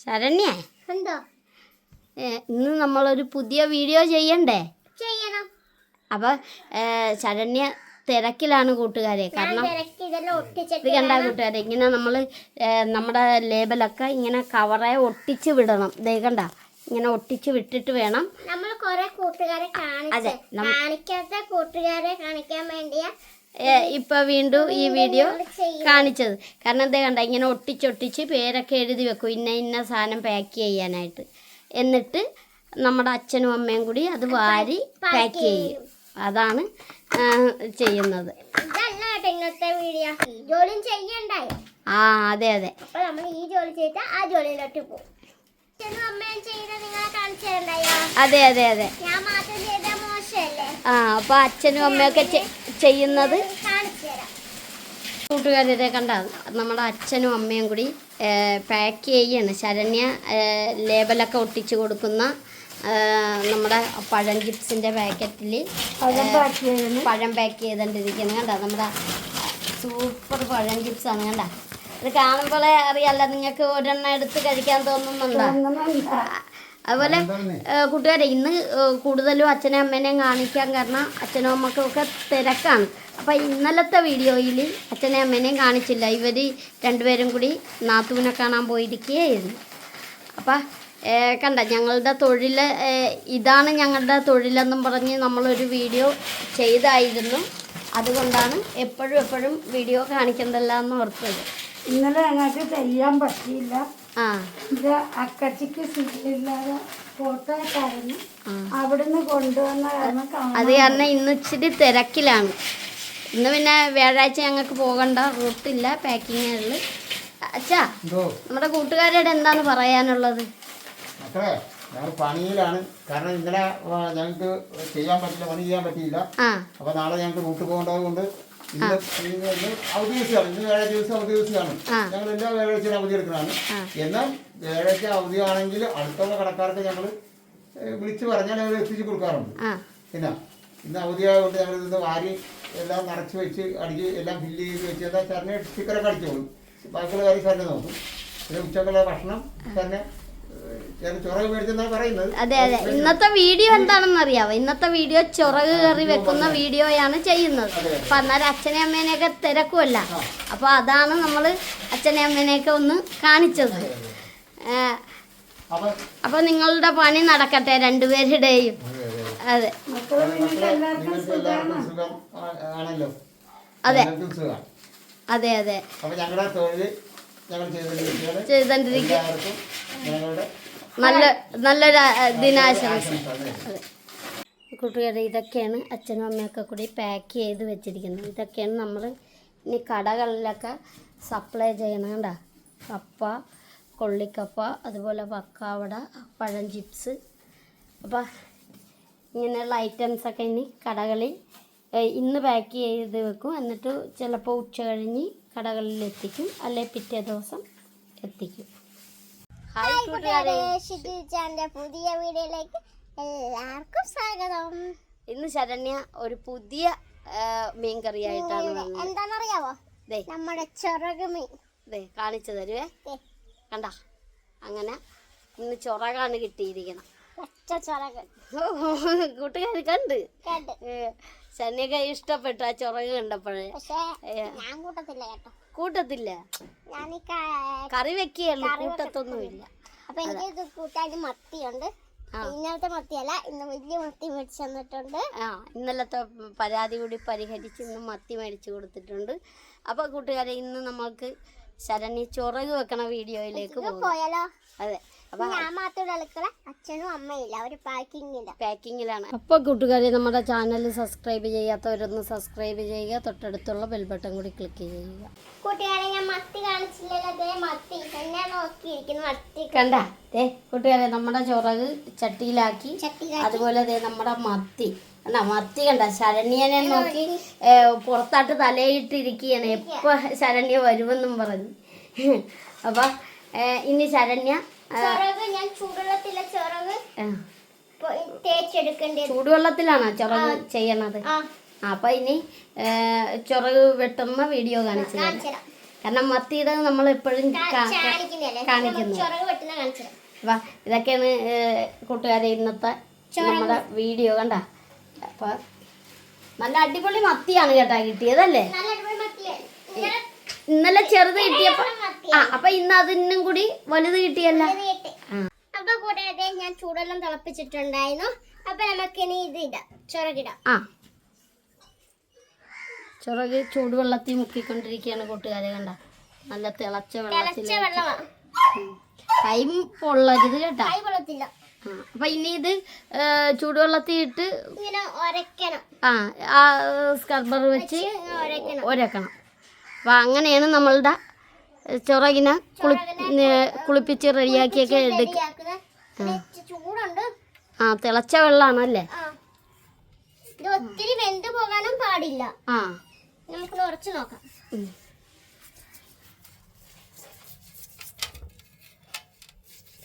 ശരണ്യ? എന്തോ? ഇന്ന് നമ്മളൊരു പുതിയ വീഡിയോ ചെയ്യണ്ടേ? ചെയ്യണം. അപ്പൊ ശരണ്യ തിരക്കിലാണ് കൂട്ടുകാരെ. കാരണം ഇത് കണ്ട കൂട്ടുകാരെ ഇങ്ങനെ നമ്മൾ നമ്മുടെ ലേബലൊക്കെ ഇങ്ങനെ കവറെ ഒട്ടിച്ച് വിടണം. ദേ കണ്ട ഇങ്ങനെ ഒട്ടിച്ച് വിട്ടിട്ട് വേണം. നമ്മൾ കുറെ കൂട്ടുകാരെ കാണിക്കാത്ത കൂട്ടുകാരെ കാണിക്കാൻ വേണ്ടിയ ഇപ്പൊ വീണ്ടും ഈ വീഡിയോ കാണിച്ചത്. കാരണം എന്താ കണ്ട ഇങ്ങനെ ഒട്ടിച്ചൊട്ടിച്ച് പേരൊക്കെ എഴുതി വെക്കും ഇന്ന ഇന്ന സാധനം പാക്ക് ചെയ്യാനായിട്ട്. എന്നിട്ട് നമ്മുടെ അച്ഛനും അമ്മയും കൂടി അത് വാരി പാക്ക് ചെയ്യും. അതാണ് ചെയ്യുന്നത്. ഇന്നത്തെ വീഡിയോ ജോലിയും ചെയ്യണ്ടായോ? ആ അതെ അതെ. അപ്പൊ നമ്മൾ ഈ ജോലി ചെയ്തിട്ട് ആ ജോലിയിലോട്ട് പോകും അച്ഛനും അമ്മയും ചെയ്ത നിങ്ങളെ കാണിച്ചു തരണ്ടായോ? അതെ അതെ അതെ. ഞാൻ മാത്രം ആ അപ്പോൾ അച്ഛനും അമ്മയൊക്കെ ചെയ്യുന്നത് കൂട്ടുകാരെ കണ്ട നമ്മുടെ അച്ഛനും അമ്മയും കൂടി പാക്ക് ചെയ്യാണ്. ശരണ്യ ലേബലൊക്കെ ഒട്ടിച്ചു കൊടുക്കുന്ന നമ്മുടെ പഴം ചിപ്സിന്റെ പാക്കറ്റിൽ പഴം പാക്ക് ചെയ്തുകൊണ്ടിരിക്കുന്നത് കണ്ട. നമ്മുടെ സൂപ്പർ പഴം ചിപ്സാണ് കണ്ട. ഇത് കാണുമ്പോഴേ അറിയാലോ നിങ്ങൾക്ക് ഒരെണ്ണം എടുത്ത് കഴിക്കാൻ തോന്നുന്നുണ്ടോ? അതുപോലെ കൂട്ടുകാരെ ഇന്ന് കൂടുതലും അച്ഛനെ അമ്മേനെയും കാണിക്കാൻ കാരണം അച്ഛനും അമ്മക്കും ഒക്കെ തിരക്കാണ്. അപ്പം ഇന്നലത്തെ വീഡിയോയിൽ അച്ഛനെ അമ്മേനെയും കാണിച്ചില്ല. ഇവർ രണ്ടുപേരും കൂടി നാത്തൂനെ കാണാൻ പോയിരിക്കുകയായിരുന്നു. അപ്പം കണ്ട ഞങ്ങളുടെ തൊഴിൽ ഇതാണ് ഞങ്ങളുടെ തൊഴിലെന്നും പറഞ്ഞ് നമ്മളൊരു വീഡിയോ ചെയ്തായിരുന്നു. അതുകൊണ്ടാണ് എപ്പോഴും എപ്പോഴും വീഡിയോ കാണിക്കണ്ടല്ല എന്ന് ഓർത്തത്. ഇന്നലെ ഞങ്ങൾക്ക് ചെയ്യാൻ പറ്റിയില്ല. ഇത് അക്കച്ചിക്ക് സീറ്റില്ലാതെ ഫോട്ടോ. അവിടുന്ന് കൊണ്ടുവന്ന അത് കാരണം ഇന്ന് ഇച്ചിരി തിരക്കിലാണ്. ഇന്ന് പിന്നെ വ്യാഴാഴ്ച ഞങ്ങൾക്ക് പോകണ്ട റൂട്ടില്ല പാക്കിങ് അച്ഛാ നമ്മുടെ കൂട്ടുകാരോട് എന്താണ് പറയാനുള്ളത്? മക്കളെ ഞങ്ങൾ പണിയിലാണ്. കാരണം ഇന്നലെ ഞങ്ങൾക്ക് ചെയ്യാൻ പറ്റില്ല പണി ചെയ്യാൻ പറ്റിയില്ല. അപ്പൊ അപ്പോൾ നാളെ ഞങ്ങൾക്ക് റൂട്ട് പോകേണ്ടത് കൊണ്ട് അവധി ദിവസമാണ് ഇന്ന് വ്യാഴാഴ്ച ദിവസം അവധി ദിവസമാണ് ഞങ്ങൾ എല്ലാ വ്യാഴാഴ്ചയും അവധി എടുക്കുന്നതാണ്. എന്നാൽ വ്യാഴാഴ്ച അവധിയാണെങ്കിൽ അടുത്തുള്ള കടക്കാർക്ക് ഞങ്ങൾ വിളിച്ച് പറഞ്ഞാൽ ഞങ്ങൾ എത്തിച്ച് കൊടുക്കാറുണ്ട്. പിന്നെ ഇന്ന് അവധിയായതുകൊണ്ട് ഞങ്ങൾ ഇന്ന് വാരി എല്ലാം നിറച്ച് വെച്ച് അടിച്ച് എല്ലാം ഫില്ല് ചെയ്ത് വെച്ച് എന്നാൽ സാറിന് സ്റ്റിക്കറൊക്കെ അടിച്ചോളും. ബാക്കിയുള്ള കാര്യം സാറിന് നോക്കും. പിന്നെ ഉച്ചക്കുള്ള ഭക്ഷണം സാറിന് അതെ അതെ. ഇന്നത്തെ വീഡിയോ എന്താണെന്ന് അറിയാവോ ഇന്നത്തെ വീഡിയോ ചൊറക് കറി വെക്കുന്ന വീഡിയോയാണ് ചെയ്യുന്നത്. അപ്പൊ അന്നേരം അച്ഛനെ അമ്മേനെയൊക്കെ തിരക്കുമല്ല അപ്പൊ അതാണ് നമ്മൾ അച്ഛനെ അമ്മേനെയൊക്കെ ഒന്ന് കാണിച്ചത്. അപ്പം അപ്പൊ നിങ്ങളുടെ പണി നടക്കട്ടെ രണ്ടുപേരുടെയും. അതെ അതെ അതെ. അതെ. അതെ അപ്പൊ ഞങ്ങളുടെ തൊഴിൽ ഞങ്ങൾ ചെയ്തോണ്ടിരിക്കുക നല്ല നല്ലൊരു ദിനാശംസ. കൂട്ടുകാരെ ഇതൊക്കെയാണ് അച്ഛനും അമ്മയൊക്കെ കൂടി പാക്ക് ചെയ്ത് വെച്ചിരിക്കുന്നത്. ഇതൊക്കെയാണ് നമ്മൾ ഇനി കടകളിലൊക്കെ സപ്ലൈ ചെയ്യണം കപ്പ കൊള്ളിക്കപ്പ അതുപോലെ പക്കാവട പഴം ചിപ്സ് അപ്പം ഇങ്ങനെയുള്ള ഐറ്റംസൊക്കെ ഇനി കടകളിൽ ഇന്ന് പാക്ക് ചെയ്ത് വെക്കും. എന്നിട്ട് ചിലപ്പോൾ ഉച്ച കഴിഞ്ഞ് കടകളിൽ എത്തിക്കും അല്ലെ പിറ്റേ ദിവസം എത്തിക്കും. ഹായ് കൂട്ടുകാരെ. പുതിയ വീഡിയോയിലേക്ക് എല്ലാവർക്കും സ്വാഗതം. ഇന്ന് ശരണ്യ ഒരു പുതിയ മീൻ കറി ആയിട്ടാണ് എന്താണെന്നറിയാവോ? ദേ. നമ്മുടെ ചൊറക് മീൻ. ദേ കാണിച്ചു തരുവേ. കണ്ട. അങ്ങനെ ഇന്ന് ചൊറകാണ് കിട്ടിയിരിക്കണം കൂട്ടുകാർ കണ്ട്. ശരണ്യൊക്കെ ഇഷ്ടപ്പെട്ടു ആ ചൊറക് കണ്ടപ്പോഴേ. പക്ഷേ ഏ. ഞാൻ കൂട്ടത്തില്ല കേട്ടോ. കൂട്ടത്തില്ല? ഞാൻ ഈ കാ- കറി വെക്കുകയുള്ളൂ കൂട്ടത്തൊന്നുമില്ല. അപ്പൊ എനിക്ക് കൂട്ടാൻ മത്തിയുണ്ട്. ഇന്നലത്തെ മത്തിയല്ല ഇന്ന് വലിയ മത്തി മേടിച്ചു തന്നിട്ടുണ്ട്. ആ ഇന്നലത്തെ പരാതി കൂടി പരിഹരിച്ച് ഇന്ന് മത്തി മേടിച്ചു കൊടുത്തിട്ടുണ്ട്. അപ്പോൾ കൂട്ടുകാരെ ഇന്ന് നമ്മൾക്ക് ശരണി ചൊറക് വെക്കണ വീഡിയോയിലേക്ക് പോകും. പോയാലോ? അതെ. ഞാൻ കൂട്ടുകാരി അച്ഛനും അമ്മയില്ല അവർ പാക്കിങ്ങില്ല പാക്കിങ്ങിലാണ്. അപ്പോൾ കൂട്ടുകാരെ നമ്മുടെ ചാനൽ സബ്സ്ക്രൈബ് ചെയ്യാത്തവരൊന്ന് സബ്സ്ക്രൈബ് ചെയ്യുക. തൊട്ടടുത്തുള്ള ബെൽബട്ടൺ കൂടി ക്ലിക്ക് ചെയ്യുക. കൂട്ടുകാരെ ഞാൻ മത്തി കാണിച്ചില്ലല്ലോ. ദേ മത്തി. എന്നെ നോക്കിയിരിക്കുന്നു മത്തി. കണ്ട? ദേ കൂട്ടുകാരെ നമ്മുടെ ചോറക് ചട്ടിയിലാക്കി. അതുപോലെ ദേ നമ്മുടെ മത്തി. കണ്ട? മത്തി കണ്ട? ശരണ്യനെ നോക്കി പുറത്താട്ട് തലയിട്ടിരിക്കുകയാണ്. എപ്പോൾ ശരണ്യ വരുമെന്നും പറഞ്ഞു. അപ്പം ഇനി ശരണ്യ ഞാൻ ചൂടുവെള്ളത്തിലെ ചിറക് ആ, പൊ- തേച്ചെടുക്കേണ്ടത് ചൂടുവെള്ളത്തിലാണോ ചൊറക് ചെയ്യണത്? അപ്പൊ ഇനി ചിറക് വെട്ടുന്ന വീഡിയോ കാണിച്ചു കാരണം മത്തിയുടെ നമ്മൾ എപ്പോഴും കാണിക്കുന്നു അപ്പൊ ഇതൊക്കെയാണ് കൂട്ടുകാരെ ഇന്നത്തെ നമ്മുടെ വീഡിയോ കണ്ട. അപ്പൊ നല്ല അടിപൊളി മത്തിയാണ് കേട്ടാ കിട്ടിയതല്ലേ? നല്ല അടിപൊളി മത്തിയാണ്. ഇന്നലെ ചെറുത് കിട്ടിയപ്പോ ആ അപ്പൊ ഇന്ന് അതിനും കൂടി വലുത് കിട്ടിയല്ല. കേട്ട്. അപ്പൊ കൂടാതെ ഞാൻ ചൂടെല്ലാം തിളപ്പിച്ചിട്ടുണ്ടായിരുന്നു. അപ്പൊ നമുക്ക് ഇനി ഇത് ഇടാം. ചുരകിടാം ആ. ചുറക് ചൂടുവെള്ളത്തിൽ മുക്കിക്കൊണ്ടിരിക്കുകയാണ് കൂട്ടുകാരെ കണ്ട? നല്ല തിളച്ച വെള്ളത്തിൽ കൈ പൊള്ളരുത് കേട്ടാ. അപ്പൊ ഇനി ഇത് ചൂടുവെള്ളത്തിൽ ഇട്ട് ആ സ്കർബർ വെച്ച് ഒരക്കണം അപ്പൊ അങ്ങനെയാണ് നമ്മളുടെ ചൊറകിനെ കുളി കുളിപ്പിച്ച് റെഡിയാക്കിയൊക്കെ എടുക്കുക ആ. തിളച്ച വെള്ളമാണല്ലേ ഇത് ഒത്തിരി വെന്ത് പോകാനും പാടില്ല. ആ. നമുക്ക് ഉറച്ചു നോക്കാം.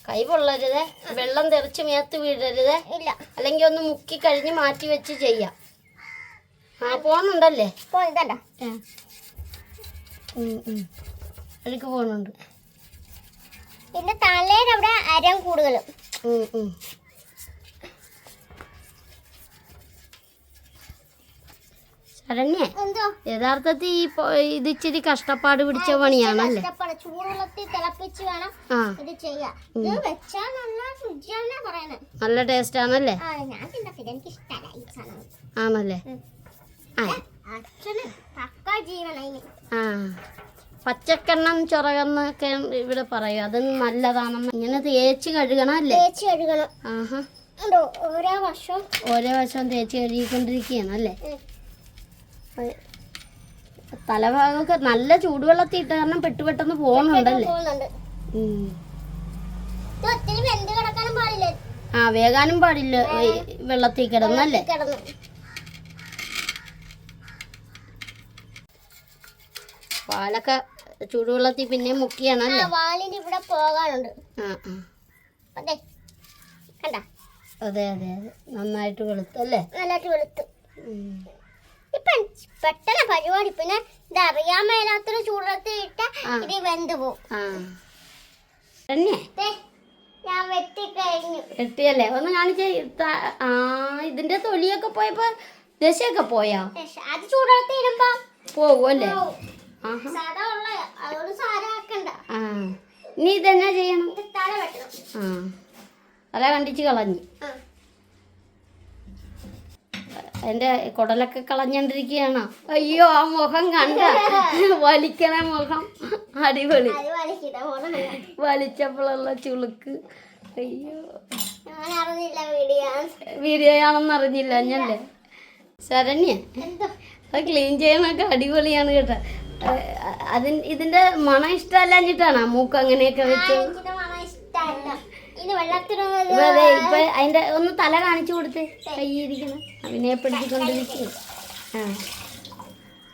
കൈ പൊള്ളരുത്. വെള്ളം തെറിച്ച് മേത്ത് വിടരുത് ഇല്ല. അല്ലെങ്കിൽ ഒന്ന് മുക്കി കഴിഞ്ഞ് മാറ്റി വെച്ച് ചെയ്യാം. ആ പോണുണ്ടല്ലേ ഇപ്പൊ അഴുക്ക് പോണുണ്ട് പിന്നെ തലയുടെ അവിടെ അരം കൂടുതലും. ശരണ്യേ എന്തോ? യഥാർത്ഥത്തിൽ ഈ ഇത് ഇച്ചിരി കഷ്ടപ്പാട് പിടിച്ച പണിയാണല്ലേ? നല്ല ടേസ്റ്റ് ആണല്ലേ? ആണല്ലേ ആ ആ. പച്ചക്കെണ്ണം ചൊറകെന്നൊക്കെ ഇവിടെ പറയും. അത് നല്ലതാണെന്ന് ഇങ്ങനെ തേച്ച് കഴുകണം അല്ലേ തേച്ച് കഴുകണം. ആഹാ. ഉണ്ടോ ഓരോ വർഷവും ഓരോ വശം തേച്ച് കഴുകിക്കൊണ്ടിരിക്കുകയാണ് അല്ലേ തലഭാഗമൊക്കെ നല്ല ചൂടുവെള്ളത്തിൽ ഇട്ട കാരണം പെട്ടു പെട്ടെന്ന് പോകുന്നുണ്ടല്ലേ ആ വേകാനും പാടില്ല വെള്ളത്തിൽ കിടന്നല്ലേ? കിടന്നു. പാലൊക്കെ ചൂടുവെള്ളത്തിൽ പിന്നെ മുക്കിയാണ് വാലിന് ഇവിടെ പോകാനുണ്ട്. അതെ. അതെ അതെ അതെ. നന്നായിട്ട് വെളുത്തു അല്ലേ? നന്നായിട്ട് വെളുത്തു. ഇപ്പം പെട്ടെന്ന് പരിപാടി. പിന്നെ ഇത് അറിയാൻ മേലാത്തൊരു ചൂടത്ത് ഇട്ട. ഇത് വെന്ത് പോകും ഞാൻ വെട്ടി കഴിഞ്ഞു വെട്ടിയല്ലേ? ഒന്ന് കാണിച്ചേ. ആ ഇതിന്റെ തൊലിയൊക്കെ പോയപ്പോ ദശയൊക്കെ പോയാ? അത് ചൂടത്ത് ഇടുമ്പോ പോകും ഇനി ഇതെന്നാ ചെയ്യണം? ആ. തല കണ്ടിച്ച് കളഞ്ഞു. അതിന്റെ കുടലൊക്കെ കളഞ്ഞോണ്ടിരിക്കുകയാണോ. അയ്യോ ആ മുഖം കണ്ട. വലിക്കണ മുഖം. അടിപൊളി. വലിച്ചപ്പോഴുള്ള ചുളുക്ക്. അയ്യോ. വീഡിയോ. ആണെന്ന് അറിഞ്ഞില്ല ഞാൻ ശരണ്യ അത് ക്ലീൻ ചെയ്യാനൊക്കെ അടിപൊളിയാണ് കേട്ടോ. അതിന് ഇതിന്റെ മണം ഇഷ്ടമല്ലാഞ്ഞിട്ടാണ് മൂക്ക് അങ്ങനെയൊക്കെ വെച്ച് ഇപ്പൊ അതെ ഇപ്പൊ അതിന്റെ ഒന്ന് തല കാണിച്ചു കൊടുത്ത് കയ്യിരിക്കണം വിനയപ്പെടുത്തിക്കൊണ്ടിരിക്കുന്നു ആ.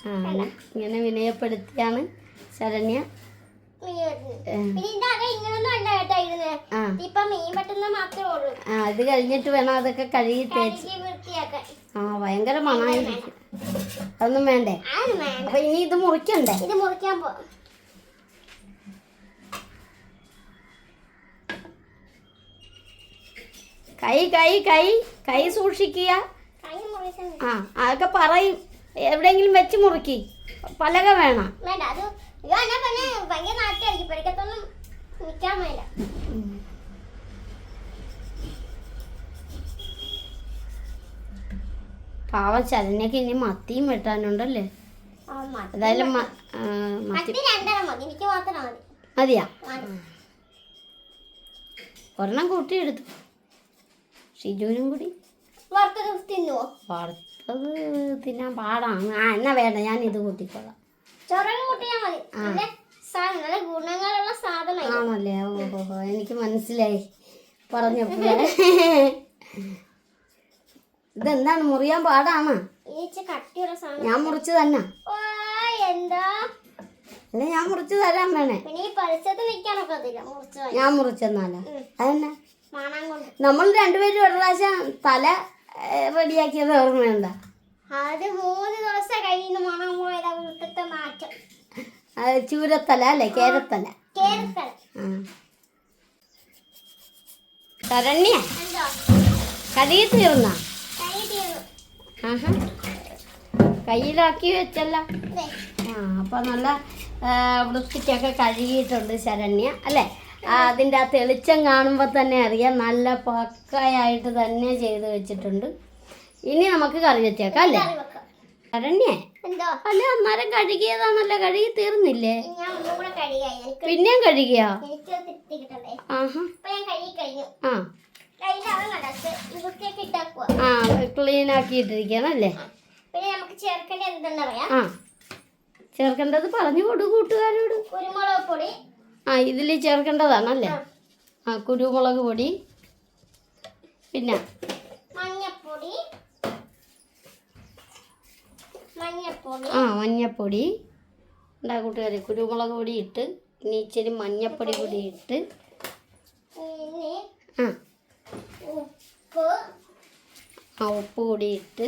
ആ ഇങ്ങനെ വിനയപ്പെടുത്തിയാണ് ശരണ്യ. ആ. അത് കഴിഞ്ഞിട്ട് വേണം അതൊക്കെ കഴുകി തേച്ച്. ആ ഭയങ്കര മണമായിരിക്കും. അതൊന്നും വേണ്ടേ? അപ്പൊ ഇനി ഇത് മുറിക്കണ്ടേ? ഇത് മുറിക്കാൻ പോ കൈ കൈ കൈ കൈ സൂക്ഷിക്കുക. ആ അതൊക്കെ പറയും. എവിടെങ്കിലും വെച്ച് മുറുക്കി. പലക വേണം. വേണ്ട അത് ഭയങ്കര നാട്ടിലായിരിക്കും പഠിക്കത്തൊന്നും നിൽക്കാൻ മേല. പാവം ചലനക്ക് ഇനി മത്തിയും വെട്ടാനുണ്ടല്ലേ. ഏതായാലും മതിയാ. ഒരെണ്ണം കൂട്ടി എടുത്തു. ഷിജുവിനും കൂടി. വറുത്തത് തിന്നുവോ? വറുത്തത് തിന്നാൻ പാടാണ്. ആ എന്നാ വേണ്ട ഞാൻ ഇത് കൂട്ടിക്കോളാം. ആണല്ലേ? ഓഹോ എനിക്ക് മനസ്സിലായി. പറഞ്ഞപ്പോഴേ. ഇതെന്താണ്? മുറിയാൻ പാടാണ്? ഞാൻ മുറിച്ചു തന്നെ. എന്താ? അല്ലെ ഞാൻ മുറിച്ചു തരാൻ വേണേ. ഞാൻ മുറിച്ചെന്നാലോ അതെന്നെ? നമ്മൾ രണ്ടുപേരും ഒരു പ്രാവശ്യം തല റെഡിയാക്കിയത് ഓർമ്മയുണ്ട അത് മൂന്ന് ദിവസം കഴിയുന്ന മണം പോയത് വീട്ടിലത്തെ മാറ്റം. ചൂരത്തല അല്ലേ? കേരത്തല. കേരത്തല. എന്തോ? കഴുകി തീർന്നാ കയ്യിലാക്കി വെച്ചല്ല. ആ അപ്പൊ നല്ല വൃത്തിക്കൊക്കെ കഴുകിയിട്ടുണ്ട് ശരണ്യ അല്ലേ? അതിന്റെ അതിന്റെ ആ തെളിച്ചം കാണുമ്പോൾ തന്നെ അറിയാം നല്ല പക്കയായിട്ട് തന്നെ ചെയ്ത് വെച്ചിട്ടുണ്ട്. ഇനി നമുക്ക് കറി വെച്ചേക്കാം അല്ലേ? ശരണ്യേ അല്ല അന്നേരം കഴുകിയതാണല്ലോ കഴുകി തീർന്നില്ലേ? പിന്നെയും കഴുകിയോ? ആഹാ. ആ. ആ ക്ലീൻ ആക്കിയിട്ടിരിക്കണല്ലേ പിന്നെ നമുക്ക് ചേർക്കേണ്ട എന്തെന്നറിയാം ആ. ചേർക്കേണ്ടത് പറഞ്ഞു കൊടു കൂട്ടുകാരോട്. കുരുമുളക് പൊടി. ആ ഇതിൽ ചേർക്കേണ്ടതാണല്ലേ ആ, കുരുമുളക് പൊടി. പിന്നെ? മഞ്ഞപ്പൊടി. മഞ്ഞപ്പൊടി. ആ മഞ്ഞപ്പൊടി. ഉണ്ടാ കൂട്ടുകാർ കുരുമുളക് പൊടി ഇട്ട് ഇനി ഇച്ചിരി മഞ്ഞപ്പൊടി കൂടി ഇട്ട്. ആ. ഉപ്പ്. ആ ഉപ്പ് ഇട്ട്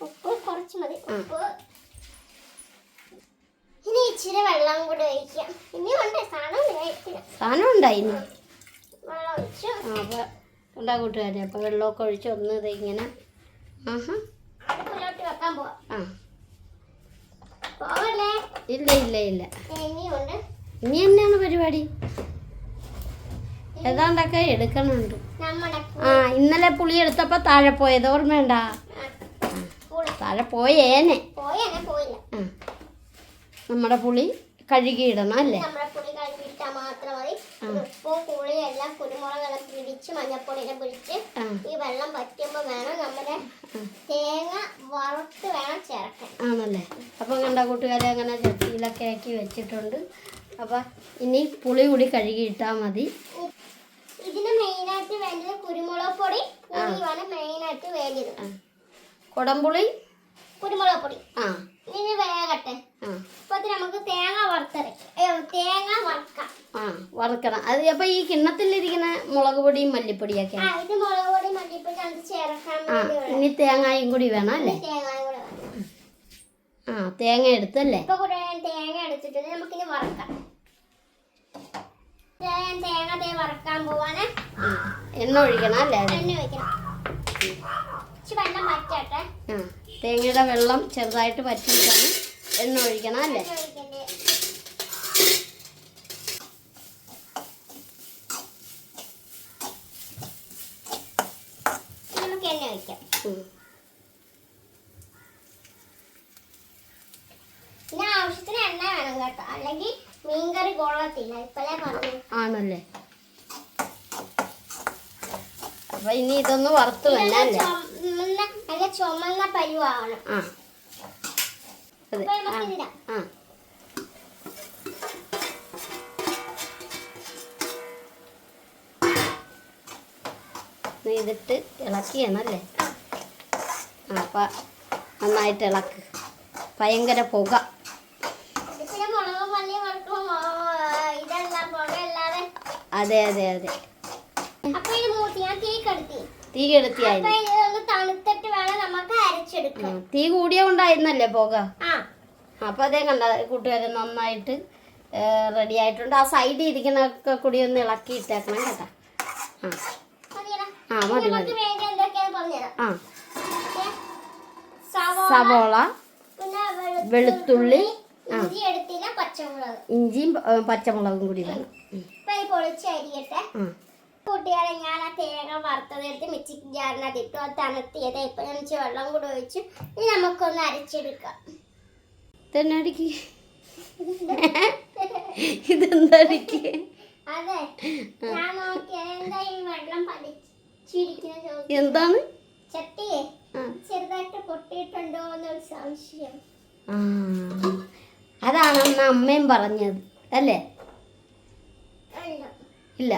ഉപ്പ് കുറച്ച് മതി. ഉപ്പ്. ഇനി ഇച്ചിരി വെള്ളം കൂടെ ഒഴിക്കാം. ഇനി ഉണ്ട് സാധനം സാധനം ഉണ്ടായിന്. വെള്ളം ഒഴിച്ചു. ആ അപ്പോൾ ഉണ്ടാ കൂട്ടുകാരെ അപ്പോൾ വെള്ളമൊക്കെ ഒഴിച്ച് ഒന്ന് ഇത് ഇങ്ങനെ. ആഹാ. അടുപ്പിലോട്ട് വെക്കാൻ പോവാം. ആ. പോവല്ലേ? ഇല്ല ഇല്ല ഇല്ല. ഇനിയുണ്ട് ഇനി എന്നാണ് പരിപാടി. ഏതാണ്ടൊക്കെ എടുക്കണുണ്ട്. ആ ഇന്നലെ പുളി എടുത്തപ്പോൾ താഴെ പോയത് ഓർമ്മയുണ്ട താഴെ പോയേനെ. നമ്മുടെ പുളി കഴുകിയിടണം അല്ലേ? ഉപ്പും കുരുമുളകെല്ലാം പിടിച്ച് മഞ്ഞപ്പൊടിയെല്ലാം പിടിച്ച് ഈ വെള്ളം വേണം നമ്മുടെ തേങ്ങ വറുത്ത് വേണം ചേർക്കാൻ. ആണല്ലേ? അപ്പം കണ്ട കൂട്ടുകാരെ അങ്ങനെ ചട്ടിയിലൊക്കെ ആക്കി വെച്ചിട്ടുണ്ട്. അപ്പം ഇനി പുളി കൂടി കഴുകിയിട്ടാൽ മതി. മെയിനായിട്ട് വേണ്ടത് കുരുമുളക് പൊടി പുളിയുമാണ് മെയിനായിട്ട് വേണ്ടത് ആ. കുടംപുളി? കുരുമുളക് പൊടി. ആ. ഇനി വേകട്ടെ അപ്പൊ നമുക്ക് തേങ്ങ വറുത്തരയ്ക്കാം അയ്യോ, തേങ്ങ വറുക്കാം. ആ വറുക്കണം. അത് അപ്പൊ ഈ കിണ്ണത്തിലിരിക്കുന്ന മുളക് പൊടിയും മല്ലിപ്പൊടിയൊക്കെ? ഇത് മുളക് പൊടി മല്ലിപ്പൊടി ചേർക്കാൻ. ഇനി തേങ്ങയും കൂടി വേണം അല്ലേ? ആ തേങ്ങ എടുത്തല്ലേ? തേങ്ങ എടുത്തിട്ട് നമുക്കിനി വറക്കാം. ഞാൻ തേങ്ങ തേ വറക്കാൻ പോവാണ്. എണ്ണ ഒഴിക്കണം അല്ലേ? എണ്ണ ഒഴിക്കണം. വെള്ളം പറ്റട്ടെ തേങ്ങയുടെ വെള്ളം ചെറുതായിട്ട് വറ്റിയിട്ടാണ് എണ്ണ ഒഴിക്കണം അല്ലേ എണ്ണ ഒഴിക്കണ്ടേ ഇനി നമുക്ക് എണ്ണ ഒഴിക്കാം ഉം. പിന്നെ ആവശ്യത്തിന് എണ്ണ വേണം കേട്ടോ അല്ലെങ്കിൽ മീൻകറി കൊള്ളത്തില്ല ഇപ്പഴേ പറഞ്ഞു ആണല്ലേ അപ്പൊ ഇനി ഇതൊന്ന് വറുത്ത് നല്ല വന്നല്ലേ ചുമന്ന നല്ല ചുമന്ന പരുവാണ് ആ. അതെ. ആ. ഇതിട്ട് ഇളക്കിയാണല്ലേ ആ അപ്പം നന്നായിട്ട് ഇളക്ക്. ഭയങ്കര പുക. അതെ അതെ അതെ അപ്പൊ ഇത് മൂത്തി ഞാൻ തീ കെടുത്തി തീ കെടുത്തിയായി അപ്പൊ ഇതൊന്ന് തണുത്തിട്ട് വേണം നമുക്ക് അരച്ചെടുക്കാൻ. തീ കൂടിയ കൊണ്ടായിരുന്നല്ലേ പോക? അപ്പൊ അതേ കണ്ട കൂട്ടുകാരെ നന്നായിട്ട് റെഡി ആയിട്ടുണ്ട്. ആ സൈഡിൽ ഇരിക്കുന്നൊക്കെ കൂടി ഒന്ന് ഇളക്കി ഇട്ടേക്കണം കേട്ടോ. ആ. മതി മതി. ആ. സവോള വെളുത്തുള്ളി ഇഞ്ചിയും പച്ചമുളകും കൂടി വേണം ഉം. കൂട്ടുകാരെ ഞാൻ ആ തേങ്ങ വറുത്തതെടുത്ത് മിക്സി ജാറിനകത്ത് ഇട്ടു അത് തണുത്തിയത് ഇപ്പം ഞാൻ ഇച്ചിരി വെള്ളം കൂടെ ഒഴിച്ചു ഇനി നമുക്കൊന്ന് അരച്ചെടുക്കാം. തന്നെ അടിക്ക്? ഇതെന്താ അടിക്ക്? അതെ. ഞാൻ നോക്കിയാൽ എന്താ ഈ വെള്ളം പതിച്ചിരിക്കുന്ന എന്താണ്? ചട്ടിയെ ചെറുതായിട്ട് പൊട്ടിയിട്ടുണ്ടോ എന്നൊരു സംശയം. അതാണ് അന്ന് അമ്മയും പറഞ്ഞത് അല്ലേ? ഇല്ല.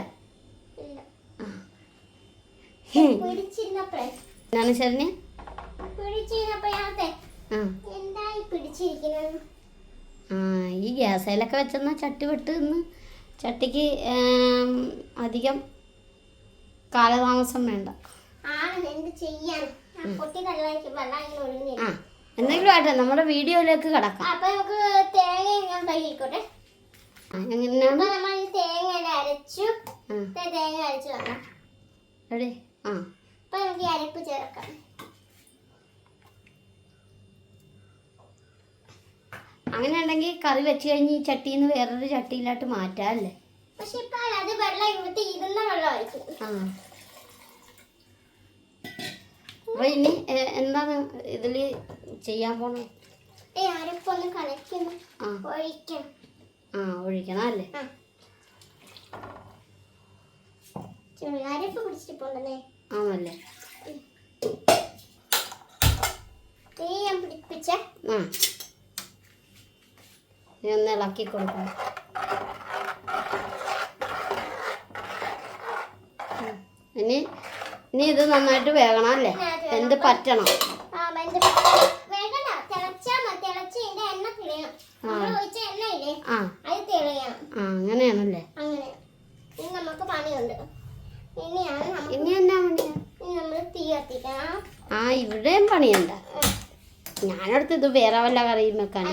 ശരണ്യ? ആ. ഈ ഗ്യാസയിലൊക്കെ വെച്ചെന്ന ചട്ടി വിട്ട് നിന്ന് ചട്ടിക്ക് അധികം കാലതാമസം വേണ്ട. ആ എന്തെങ്കിലും ആട്ടെ നമ്മുടെ വീഡിയോയിലേക്ക് കിടക്കാം. അപ്പൊ നമുക്ക് തേങ്ങ ഞാൻ എങ്ങനെയാണ്? അരച്ചു. തേങ്ങ അരച്ചു എവിടെ? അപ്പൊ നമുക്ക് അരിപ്പ് ചേർക്കാം. അങ്ങനെ ഉണ്ടെങ്കിൽ കറി വെച്ച് കഴിഞ്ഞ് ഈ ചട്ടിയിൽ നിന്ന് വേറൊരു ചട്ടിയിലോട്ട് മാറ്റാം അല്ലേ? പക്ഷെ ഇപ്പൊ അത് വെള്ളം ഇങ്ങോട്ട് ഇരുന്ന വെള്ളമായിരിക്കും അപ്പൊ ഇനി എന്താണ് ഇതിൽ ചെയ്യാൻ പോണത് അരപ്പൊന്ന് ഒഴിക്കണം. ആ ഒഴിക്കണം അല്ലേ. അരപ്പ് പിടിച്ചിട്ട് പോണ്ടല്ലേ? ആണല്ലേ? തീ ഞാൻ പിടിപ്പിച്ച. ആ. ഇനി ഇളക്കി കൊടുക്കണം. ഇനി ഇനി ഇത് നന്നായിട്ട് വേകണം അല്ലേ? എന്ത് പറ്റണം ആ വെന്ത് വേഗണ്ട തിളച്ചാ മതി തിളച്ച് ഇതിന്റെ എണ്ണ തിളയണം നമ്മൾ ഒഴിച്ച എണ്ണ ഇല്ലേ ആ അത് തിളയണം ആ അങ്ങനെയാണല്ലേ അങ്ങനെ ഇനി നമുക്ക് പണിയുണ്ട് ഇനിയാണ് നമുക്ക് ഇനി എന്നാ പണിയാ ഇനി നമ്മൾ തീ കത്തിക്കണം ആ ഇവിടെയും പണിയുണ്ട ഞാനടുത്ത് ഇത് വേറെ വല്ല കറിയും വെക്കാൻ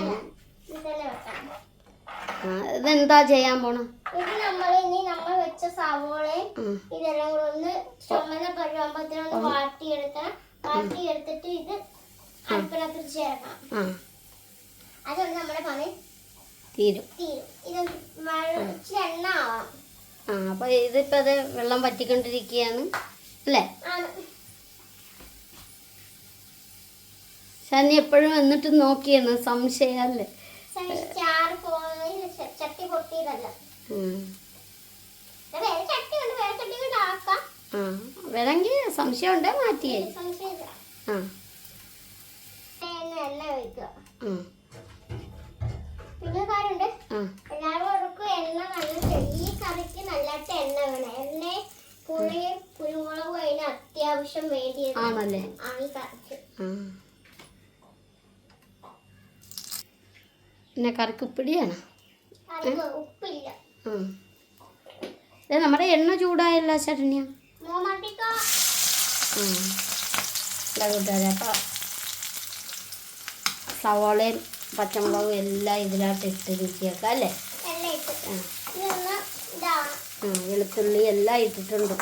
ഇതെന്താ ചെയ്യാൻ പോണം? ഇത് നമ്മൾ ഇനി നമ്മൾ വെച്ച സവോളയും ഉം. ഇതെല്ലാം കൂടെ ഒന്ന് ചുമന്ന പരുവാകുമ്പത്തിനൊന്ന് വാട്ടിയെടുക്കണം. വാട്ടിയെടുത്തിട്ട് ഇത് അടുപ്പിനകത്ത് ചേർക്കണം. ആ. അതുകൊണ്ട് നമ്മുടെ പണി തീരും. തീരും. ഇത് വഴിച്ച് എണ്ണ ആവാം. ആ അപ്പോൾ ഇതിപ്പോൾ അത് വെള്ളം പറ്റിക്കൊണ്ടിരിക്കുകയാണ് അല്ലേ ആണ് ശനി എപ്പോഴും എന്നിട്ട് നോക്കിയാണ് സംശയമല്ലേ സൈസ് ചാറ് പോകുന്നതിൽ ചട്ടി പൊട്ടിയതല്ല ഉം. ഇത് വേറെ ചട്ടി ഉണ്ട് വേറെ എപ്പോഴും വന്നിട്ട് നോക്കിയെന്ന് സംശയല്ലേ വേണമെങ്കിൽ സംശയം ഉണ്ടേ മാറ്റിയേ. ആ ആ. പിന്നെ കാര്യമുണ്ട്. ആ. എല്ലാവർക്കും എണ്ണ നല്ല ഈ കറിക്ക് നല്ലതായിട്ട് എണ്ണ വേണം. എണ്ണ പുളിയും കുരുമുളകും അതിന് അത്യാവശ്യം വേണ്ടിയത് ആണല്ലേ? ഈ കറിക്ക്. പിന്നെ കറിക്ക് ഉപ്പിടിയാണ് ഉപ്പില്ല. ആ. നമ്മുടെ എണ്ണ ചൂടായല്ല ചേട്ടനിയ കൂട്ടുകാരെ അപ്പം സവാളയും പച്ചമുളകും എല്ലാം ഇതിലോട്ട് ഇട്ട് രുചിയാക്കാം അല്ലേ? വെളുത്തുള്ളി എല്ലാം ഇട്ടിട്ടുണ്ട്.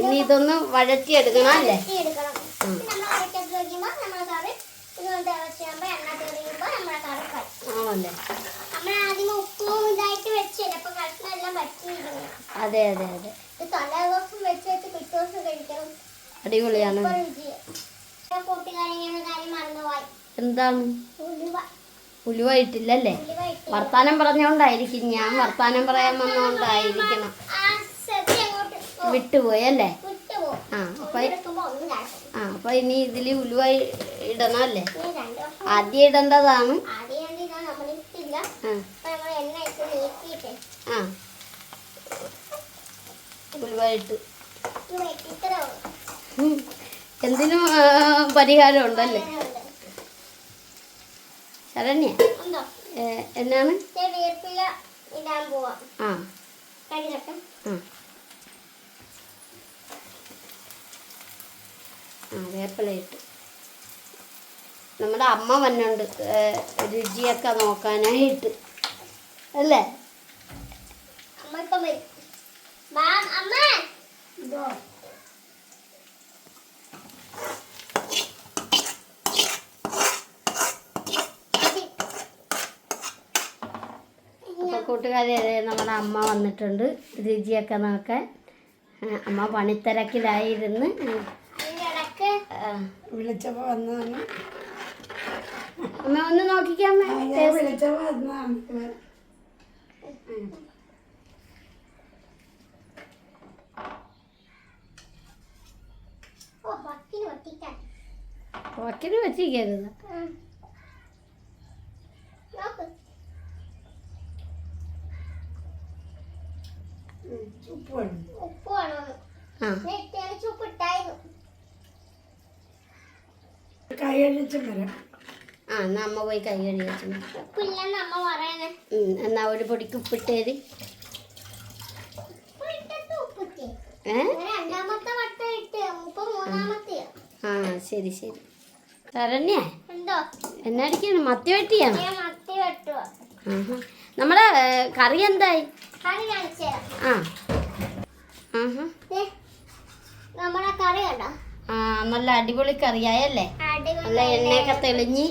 ഇനി ഇതൊന്ന് വഴറ്റിയെടുക്കണം അല്ലേ എടുക്കണം നമ്മൾ അരക്കത്ത് വയ്ക്കുമ്പോൾ നമ്മുടെ കറി ഇതൊന്ന് തിളച്ചാകുമ്പോൾ എണ്ണ തെളിയുമ്പോൾ നമ്മുടെ കറി പറ്റും ആണല്ലേ നമ്മൾ ആദ്യം ഉപ്പും ഇതായിട്ട് വെച്ചില്ല അപ്പൊ കഷ്ണം എല്ലാം പറ്റിയിരുന്നു അതെ അതെ അതെ. അടിപൊളിയാണ്. എന്താണ്? ഉലുവ. ഉലുവ ഇട്ടില്ലല്ലേ? ഉലുവ ഇട്ട് വർത്താനം പറഞ്ഞോണ്ടായിരിക്കും. ഞാൻ വർത്താനം പറയാൻ വന്നോണ്ടായിരിക്കണം. ആ ശ്രദ്ധ അങ്ങോട്ട് പോ- വിട്ടുപോയി അല്ലേ ആ അപ്പൊ ആ അപ്പൊ ഇനി ഇതിൽ ഉലുവ ഇടണല്ലേ? ഇടണം അല്ലേ ആദ്യം ഇടേണ്ടതാണ് ആദ്യം എന്തിനാ നമ്മൾ ഇട്ടില്ല ആ അപ്പൊ നമ്മൾ എണ്ണ ഇട്ട് നീക്കിയിട്ട് ആ എന്തിനും പരിഹാരം ഉണ്ടല്ലേ. ശരണ്യ എന്നാണ്? ആ. ആ. നമ്മുടെ അമ്മ വന്നുണ്ട് രുചിയൊക്കെ നോക്കാനായിട്ട്. അല്ലേ? അമ്മ ഇപ്പം വരും വാ അമ്മ ഇതോ അപ്പോൾ കൂട്ടുകാരെ ദേ നമ്മുടെ അമ്മ വന്നിട്ടുണ്ട്. രുചിയൊക്കെ നോക്കാൻ അമ്മ പണിത്തിരക്കിലായിരുന്നു. വിളിച്ചപ്പോ വന്നതാണ്. അമ്മ ഒന്ന് നോക്കിക്കാമേ വിളിച്ചപ്പോ വന്നതാണ്. വക്കിന് വെച്ചിരിക്കരുത് ആ. എന്നാ അമ്മ പോയി കൈ കഴുകി വെച്ചു ഉപ്പില്ലെന്ന് അമ്മ പറയണേ. എന്നാ ഒരു പൊടിക്ക് ഉപ്പിട്ടേര്. ഏ? ആ ശരി ശരി. ശരണ്യ മത്തി വെട്ടിയാണ് നമ്മുടെ കറി എന്തായി? ആ. നല്ല അടിപൊളി കറിയായല്ലേ? നല്ല എണ്ണയൊക്കെ തെളിഞ്ഞ്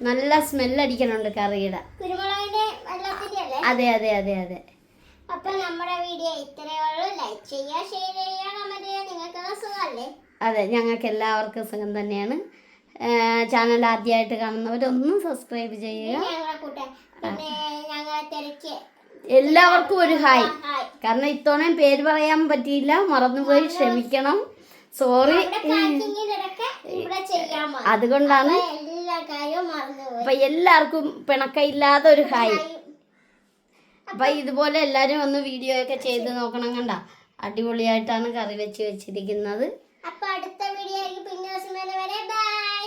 നല്ല സ്മെല്ലടിക്കണുണ്ട് കറിയുടെ. കുരുമുളകിന്റെ വെള്ളത്തിന്റെ അല്ലേ അതെ അതെ അതെ അതെ. അപ്പൊ നമ്മുടെ വീഡിയോ ഇത്രയേ ഉള്ളൂ. ലൈക്ക് ചെയ്യുക ഷെയർ ചെയ്യുക കമന്റ് ചെയ്യുക. നിങ്ങൾക്കുള്ള സുഖമല്ലേ? അതെ ഞങ്ങൾക്ക് എല്ലാവർക്കും സുഖം തന്നെയാണ്. ചാനൽ ആദ്യമായിട്ട് കാണുന്നവരൊന്നും സബ്സ്ക്രൈബ് ചെയ്യുക. എല്ലാവർക്കും ഒരു ഹായ് കാരണം ഇത്തവണയും പേര് പറയാൻ പറ്റിയില്ല. മറന്നുപോയി ക്ഷമിക്കണം. സോറി അതുകൊണ്ടാണ് അപ്പൊ എല്ലാവർക്കും പിണക്കയില്ലാതെ ഒരു ഹായ് അപ്പൊ ഇതുപോലെ എല്ലാരും ഒന്ന് വീഡിയോ ഒക്കെ ചെയ്ത് നോക്കണം കണ്ട. അടിപൊളിയായിട്ടാണ് കറി വെച്ച് വെച്ചിരിക്കുന്നത്. അപ്പൊ അടുത്ത വീഡിയോ ആയിരിക്കും. പിന്നെ ദിവസം വരെ ബൈ